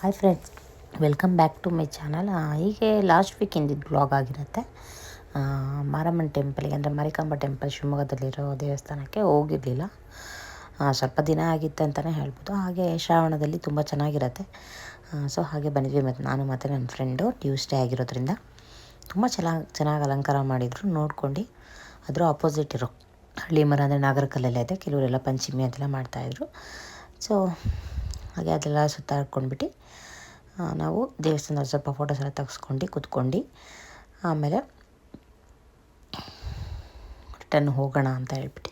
Hi friends welcome back to my channel ಹೀಗೆ last ವೀಕಿಂದ blog ಆಗಿರುತ್ತೆ. ಮಾರಮ್ಮನ ಟೆಂಪಲ್ಗೆ ಅಂದರೆ ಮಾರಿಕಾಂಬ ಟೆಂಪಲ್ ಶಿವಮೊಗ್ಗದಲ್ಲಿರೋ ದೇವಸ್ಥಾನಕ್ಕೆ ಹೋಗಿರಲಿಲ್ಲ. ಸ್ವಲ್ಪ ದಿನ ಆಗಿತ್ತು ಅಂತಲೇ ಹೇಳ್ಬೋದು. ಹಾಗೆ ಶ್ರಾವಣದಲ್ಲಿ ತುಂಬ ಚೆನ್ನಾಗಿರುತ್ತೆ. ಸೊ ಹಾಗೆ ಬಂದಿದ್ವಿ ಮತ್ತು ನಾನು ಮತ್ತು ನನ್ನ ಫ್ರೆಂಡು ಟ್ಯೂಸ್ಡೇ ಆಗಿರೋದ್ರಿಂದ. ತುಂಬ ಚೆನ್ನಾಗಿ ಚೆನ್ನಾಗಿ ಅಲಂಕಾರ ಮಾಡಿದರು. ನೋಡ್ಕೊಂಡು ಅದರ ಆಪೋಸಿಟ್ ಇರೋ ಹಳ್ಳಿ ಮರ, ಅಂದರೆ ನಾಗರಕಲ್ಲೆಲ್ಲ ಇದೆ. ಕೆಲವರೆಲ್ಲ ಪಂಚಮಿ ಅದೆಲ್ಲ ಮಾಡ್ತಾಯಿದ್ರು ಸೊ ಹಾಗೆ ಅದೆಲ್ಲ ಸುತ್ತಾಡ್ಕೊಂಡ್ಬಿಟ್ಟು ನಾವು ದೇವಸ್ಥಾನದಲ್ಲಿ ಸ್ವಲ್ಪ ಫೋಟೋಸ್ ಎಲ್ಲ ತೆಗೆಸ್ಕೊಂಡು ಕುತ್ಕೊಂಡು, ಆಮೇಲೆ ರಿಟರ್ನ್ ಹೋಗೋಣ ಅಂತ ಹೇಳ್ಬಿಟ್ಟು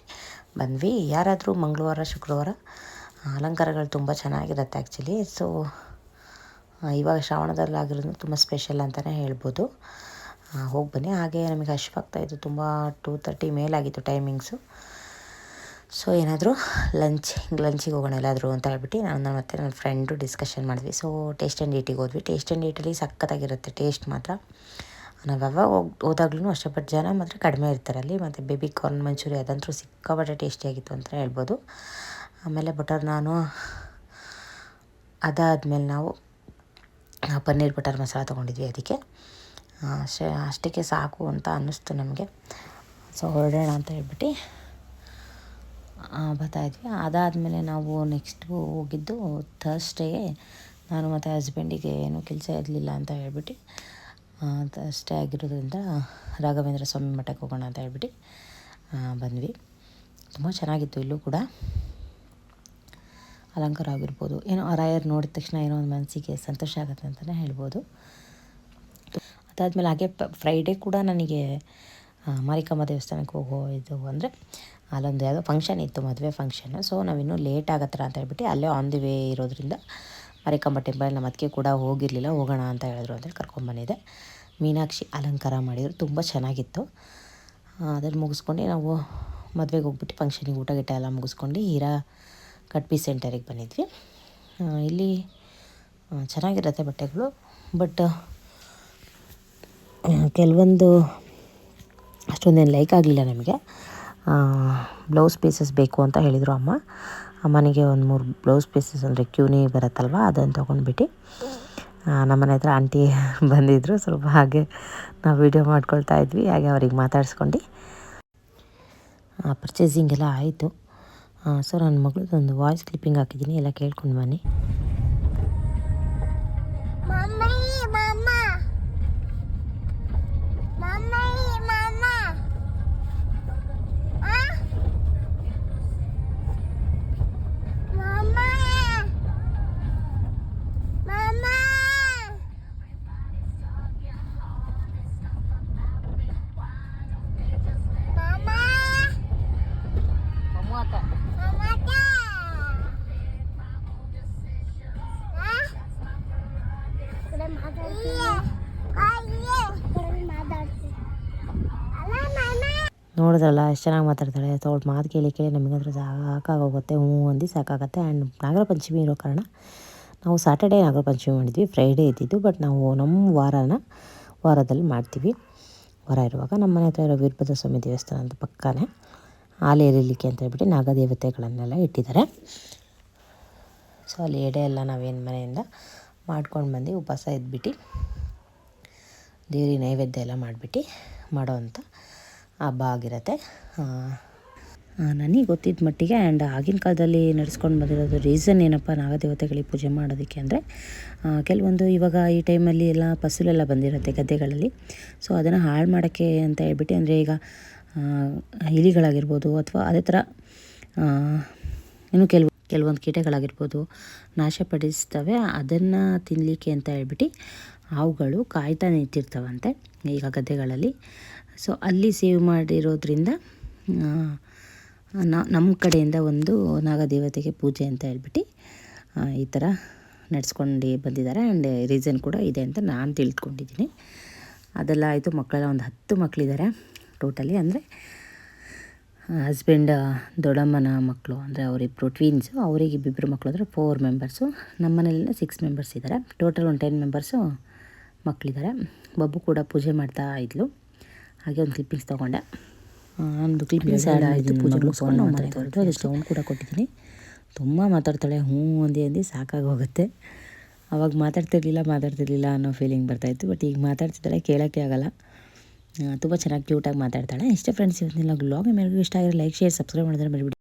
ಬಂದ್ವಿ. ಯಾರಾದರೂ ಮಂಗಳವಾರ, ಶುಕ್ರವಾರ ಅಲಂಕಾರಗಳು ತುಂಬ ಚೆನ್ನಾಗಿರುತ್ತೆ ಆ್ಯಕ್ಚುಲಿ ಸೊ ಇವಾಗ ಶ್ರಾವಣದಲ್ಲಾಗಿರೋದು ತುಂಬ ಸ್ಪೆಷಲ್ ಅಂತಲೇ ಹೇಳ್ಬೋದು. ಹೋಗಿ ಬನ್ನಿ. ಹಾಗೆ ನಮಗೆ ಹಶ್ವಾಗ್ತಾಯಿತ್ತು ತುಂಬ ಟೂ ತರ್ಟಿ ಮೇಲಾಗಿತ್ತು ಟೈಮಿಂಗ್ಸು ಸೊ ಏನಾದರೂ ಲಂಚ್, ಹಿಂಗೆ ಲಂಚಿಗೆ ಹೋಗೋಣ ಎಲ್ಲಾದರೂ ಅಂತ ಹೇಳ್ಬಿಟ್ಟು ನಾನು ಮತ್ತೆ ನನ್ನ ಫ್ರೆಂಡು ಡಿಸ್ಕಷನ್ ಮಾಡಿದ್ವಿ. ಸೊ ಟೇಸ್ಟ್ ಆ್ಯಂಡ್ ಡೇಟಿಗೆ ಹೋದ್ವಿ. ಟೇಸ್ಟ್ ಆ್ಯಂಡ್ ಡೇಟಲ್ಲಿ ಸಖತ್ತಾಗಿರುತ್ತೆ ಟೇಸ್ಟ್ ಮಾತ್ರ. ನಾವು ಯಾವಾಗ ಹೋಗಿ ಹೋದಾಗ್ಲೂ ಅಷ್ಟೇ ಬಟ್ ಜನ ಮಾತ್ರ ಕಡಿಮೆ ಇರ್ತಾರೆ ಅಲ್ಲಿ. ಮತ್ತು ಬೇಬಿ ಕಾರ್ನ್ ಮಂಚೂರಿ ಅದಂತೂ ಸಿಕ್ಕಾಪಟ್ಟೆ ಟೇಸ್ಟಿಯಾಗಿತ್ತು ಅಂತ ಹೇಳ್ಬೋದು. ಆಮೇಲೆ ಬಟರ್ ನಾನು, ಅದಾದಮೇಲೆ ನಾವು ಪನ್ನೀರ್ ಬಟರ್ ಮಸಾಲ ತೊಗೊಂಡಿದ್ವಿ ಅದಕ್ಕೆ. ಅಷ್ಟೇ, ಅಷ್ಟಕ್ಕೆ ಸಾಕು ಅಂತ ಅನ್ನಿಸ್ತು ನಮಗೆ. ಸೊ ಹೊರಡೋಣ ಅಂತ ಹೇಳ್ಬಿಟ್ಟು ಬರ್ತಾಯಿದ್ವಿ ಅದಾದಮೇಲೆ ನಾವು ನೆಕ್ಸ್ಟು ಹೋಗಿದ್ದು ಥರ್ಸ್ಡೇ ನಾನು ಮತ್ತು ಹಸ್ಬೆಂಡಿಗೆ ಏನೂ ಕೆಲಸ ಇರಲಿಲ್ಲ ಅಂತ ಹೇಳ್ಬಿಟ್ಟು ಥರ್ಸ್ಡೇ ಆಗಿರೋದ್ರಿಂದ ರಾಘವೇಂದ್ರ ಸ್ವಾಮಿ ಮಠಕ್ಕೆ ಹೋಗೋಣ ಅಂತ ಹೇಳ್ಬಿಟ್ಟು ಬಂದ್ವಿ. ತುಂಬ ಚೆನ್ನಾಗಿತ್ತು ಇಲ್ಲೂ ಕೂಡ. ಅಲಂಕಾರ ಆಗಿರ್ಬೋದು. ಏನೋ ರಾಯರ್ ನೋಡಿದ ತಕ್ಷಣ ಏನೋ ಒಂದು ಮನಸ್ಸಿಗೆ ಸಂತೋಷ ಆಗುತ್ತೆ ಅಂತಲೇ ಹೇಳ್ಬೋದು. ಅದಾದಮೇಲೆ ಹಾಗೆ ಫ್ರೈಡೇ ಕೂಡ ನನಗೆ ಮಾರಿಕಮ್ಮ ದೇವಸ್ಥಾನಕ್ಕೆ ಹೋಗೋ ಇದು ಅಂದರೆ ಅಲ್ಲೊಂದು ಯಾವುದೋ ಫಂಕ್ಷನ್ ಇತ್ತು, ಮದುವೆ ಫಂಕ್ಷನ್ ಸೊ ನಾವಿನ್ನೂ ಲೇಟ್ ಆಗತ್ತರ ಅಂತ ಹೇಳ್ಬಿಟ್ಟು ಅಲ್ಲೇ ಆನ್ ದಿ ವೇ ಇರೋದ್ರಿಂದ ಮರಿಕಂಬ ಟೆಂಪಲ್ ನಮ್ಮ ಅದಕ್ಕೆ ಕೂಡ ಹೋಗಿರಲಿಲ್ಲ, ಹೋಗೋಣ ಅಂತ ಹೇಳಿದ್ರು ಅಂತೇಳಿ ಕರ್ಕೊಂಬಂದಿದ್ದೆ ಮೀನಾಕ್ಷಿ ಅಲಂಕಾರ ಮಾಡಿದ್ರು, ತುಂಬ ಚೆನ್ನಾಗಿತ್ತು. ಅದನ್ನು ಮುಗಿಸ್ಕೊಂಡು ನಾವು ಮದುವೆಗೆ ಹೋಗ್ಬಿಟ್ಟು ಫಂಕ್ಷನಿಗೆ ಊಟ ಗಿಟ ಎಲ್ಲ ಮುಗಿಸ್ಕೊಂಡು ಹೀರಾ ಕಟ್ಪಿ ಸೆಂಟರಿಗೆ ಬಂದಿದ್ವಿ. ಇಲ್ಲಿ ಚೆನ್ನಾಗಿರುತ್ತೆ ಬಟ್ಟೆಗಳು ಬಟ್ ಕೆಲವೊಂದು ಅಷ್ಟೊಂದೇನು ಲೈಕ್ ಆಗಲಿಲ್ಲ ನಮಗೆ. ಬ್ಲೌಸ್ ಪೀಸಸ್ ಬೇಕು ಅಂತ ಹೇಳಿದರು ಅಮ್ಮ. ಅಮ್ಮನಿಗೆ ಒಂದು ಮೂರು ಬ್ಲೌಸ್ ಪೀಸಸ್ ಅಂದರೆ ಕ್ಯೂನಿ ಬರುತ್ತಲ್ವ ಅದನ್ನು ತೊಗೊಂಡ್ಬಿಟ್ಟು ನಮ್ಮನೆ ಹತ್ರ ಆಂಟಿ ಬಂದಿದ್ದರು ಸ್ವಲ್ಪ ಹಾಗೆ ನಾವು ವೀಡಿಯೋ ಮಾಡ್ಕೊಳ್ತಾ ಇದ್ವಿ, ಹಾಗೆ ಅವ್ರಿಗೆ ಮಾತಾಡಿಸ್ಕೊಂಡು. ಪರ್ಚೇಸಿಂಗ್ ಎಲ್ಲ ಆಯಿತು. ಸೊ ನನ್ನ ಮಗಳದ್ದು ಒಂದು ವಾಯ್ಸ್ ಕ್ಲಿಪ್ಪಿಂಗ್ ಹಾಕಿದ್ದೀನಿ, ಎಲ್ಲ ಕೇಳ್ಕೊಂಡು ಬನ್ನಿ. ನೋಡಿದ್ರಲ್ಲ, ಎಷ್ಟು ಚೆನ್ನಾಗಿ ಮಾತಾಡ್ತಾಳೆ. ಅವಳ ಮಾತು ಕೇಳಿ ಕೇಳಿ ನಮಗಂದ್ರೆ ಸಾಕಾಗೋಗುತ್ತೆ. ಹ್ಞೂ ಅಂದು ಸಾಕಾಗುತ್ತೆ. ಆ್ಯಂಡ್ ನಾಗರ ಪಂಚಮಿ ಇರೋ ಕಾರಣ ನಾವು ಸಾಟರ್ಡೇ ನಾಗರ ಪಂಚಮಿ ಮಾಡಿದ್ವಿ. ಫ್ರೈಡೇ ಇದ್ದಿದ್ದು ಬಟ್ ನಾವು ನಮ್ಮ ವಾರನ ವಾರದಲ್ಲಿ ಮಾಡ್ತೀವಿ. ವಾರ ಇರುವಾಗ ನಮ್ಮ ಮನೆ ಹತ್ರ ಇರೋ ವೀರಭದ್ರ ಸ್ವಾಮಿ ದೇವಸ್ಥಾನದ ಪಕ್ಕನೇ ಹಾಲು ಎರಿಲಿಕ್ಕೆ ಅಂತ ಹೇಳ್ಬಿಟ್ಟು ನಾಗದೇವತೆಗಳನ್ನೆಲ್ಲ ಇಟ್ಟಿದ್ದಾರೆ. ಸೊ ಅಲ್ಲಿ ಎಡೆ ಎಲ್ಲ ನಾವೇನು ಮನೆಯಿಂದ ಮಾಡ್ಕೊಂಡು ಬಂದು ಉಪವಾಸ ಇದ್ಬಿಟ್ಟು ದೇವ್ರಿಗೆ ನೈವೇದ್ಯ ಎಲ್ಲ ಮಾಡಿಬಿಟ್ಟು ಮಾಡೋವಂಥ ಹಬ್ಬ ಆಗಿರುತ್ತೆ. ನನಗೆ ಗೊತ್ತಿದ್ದ ಮಟ್ಟಿಗೆ ಆ್ಯಂಡ್ ಆಗಿನ ಕಾಲದಲ್ಲಿ ನಡೆಸ್ಕೊಂಡು ಬಂದಿರೋದು ರೀಸನ್ ಏನಪ್ಪ, ನಾಗದೇವತೆಗಳಿಗೆ ಪೂಜೆ ಮಾಡೋದಕ್ಕೆ ಅಂದರೆ ಕೆಲವೊಂದು ಇವಾಗ ಈ ಟೈಮಲ್ಲಿ ಎಲ್ಲ ಫಸಲೆಲ್ಲ ಬಂದಿರುತ್ತೆ ಗದ್ದೆಗಳಲ್ಲಿ. ಸೊ ಅದನ್ನು ಹಾಳು ಮಾಡೋಕ್ಕೆ ಅಂತ ಹೇಳ್ಬಿಟ್ಟು ಅಂದರೆ ಈಗ ಇಲಿಗಳಾಗಿರ್ಬೋದು ಅಥವಾ ಅದೇ ಥರ ಇನ್ನು ಕೆಲವು ಕೆಲವೊಂದು ಕೀಟಗಳಾಗಿರ್ಬೋದು ನಾಶಪಡಿಸ್ತವೆ, ಅದನ್ನು ತಿನ್ನಲಿಕ್ಕೆ ಅಂತ ಹೇಳ್ಬಿಟ್ಟು ಹಾವುಗಳು ಕಾಯ್ತಾ ನಿಂತಿರ್ತವಂತೆ ಈಗ ಗದ್ದೆಗಳಲ್ಲಿ. ಸೊ ಅಲ್ಲಿ ಸೇವ್ ಮಾಡಿರೋದ್ರಿಂದ ನಮ್ಮ ಕಡೆಯಿಂದ ಒಂದು ನಾಗದೇವತೆಗೆ ಪೂಜೆ ಅಂತ ಹೇಳ್ಬಿಟ್ಟು ಈ ಥರ ನಡ್ಸ್ಕೊಂಡು ಬಂದಿದ್ದಾರೆ. ಆ್ಯಂಡ್ ರೀಸನ್ ಕೂಡ ಇದೆ ಅಂತ ನಾನು ತಿಳ್ಕೊಂಡಿದ್ದೀನಿ. ಅದೆಲ್ಲ ಆಯಿತು. ಮಕ್ಕಳೆಲ್ಲ ಒಂದು ಹತ್ತು ಮಕ್ಕಳಿದ್ದಾರೆ ಟೋಟಲಿ. ಅಂದರೆ ಹಸ್ಬೆಂಡ್ ದೊಡ್ಡಮ್ಮನ ಮಕ್ಕಳು ಅಂದರೆ ಅವರಿಬ್ಬರು ಟ್ವೀನ್ಸು ಅವರಿಗೆ ಇಬ್ಬಿಬ್ಬರು ಮಕ್ಕಳು ಅಂದರೆ ಫೋರ್ ಮೆಂಬರ್ಸು ನಮ್ಮ ಮನೇಲಿ ಸಿಕ್ಸ್ ಮೆಂಬರ್ಸ್ ಇದ್ದಾರೆ. ಟೋಟಲ್ ಒಂದು ಟೆನ್ ಮೆಂಬರ್ಸು ಮಕ್ಕಳಿದ್ದಾರೆ ಬಬ್ಬು ಕೂಡ ಪೂಜೆ ಮಾಡ್ತಾ ಇದ್ಲು. ಹಾಗೆ ಒಂದು ಕ್ಲಿಪ್ಪಿಂಗ್ಸ್ ತೊಗೊಂಡೆ. ಒಂದು ಕ್ಲಿಪ್ಪಿಂಗ್ಸ್ ಆ್ಯಡ್ ಆಯಿತು. ಪೂಜೆ ಮುಗಿಸ್ಕೊಂಡು ನಾವು ಮನೆಗೆ ಹೊರಟು. ಅದು ಸೌಂಡ್ ಕೂಡ ಕೊಟ್ಟಿದ್ದೀನಿ. ತುಂಬ ಮಾತಾಡ್ತಾಳೆ. ಹ್ಞೂ ಅಂದಿ ಅಂದಿ ಸಾಕಾಗಿ ಹೋಗುತ್ತೆ. ಅವಾಗ ಮಾತಾಡ್ತಿರ್ಲಿಲ್ಲ ಮಾತಾಡ್ತಿರ್ಲಿಲ್ಲ ಅನ್ನೋ ಫೀಲಿಂಗ್ ಬರ್ತಾಯಿತ್ತು ಬಟ್ ಈಗ ಮಾತಾಡ್ತಿದ್ದಾಳೆ ಕೇಳೋಕ್ಕೆ ಆಗಲ್ಲ. ತುಂಬ ಚೆನ್ನಾಗಿ ಕ್ಯೂಟಾಗಿ ಮಾತಾಡ್ತಾಳೆ. ಇಷ್ಟೇ ಫ್ರೆಂಡ್ಸ್ ಇವತ್ತಿನ ಬ್ಲಾಗ್ ನಿಮ್ಮೆಲ್ಲರಿಗೂ ಇಷ್ಟ ಆಗಿರೋ ಲೈಕ್ ಶೇರ್ ಸಬ್ಸ್ಕ್ರೈಬ್ ಮಾಡಿದ್ರೆ ಮರಿಬಿಡಿ.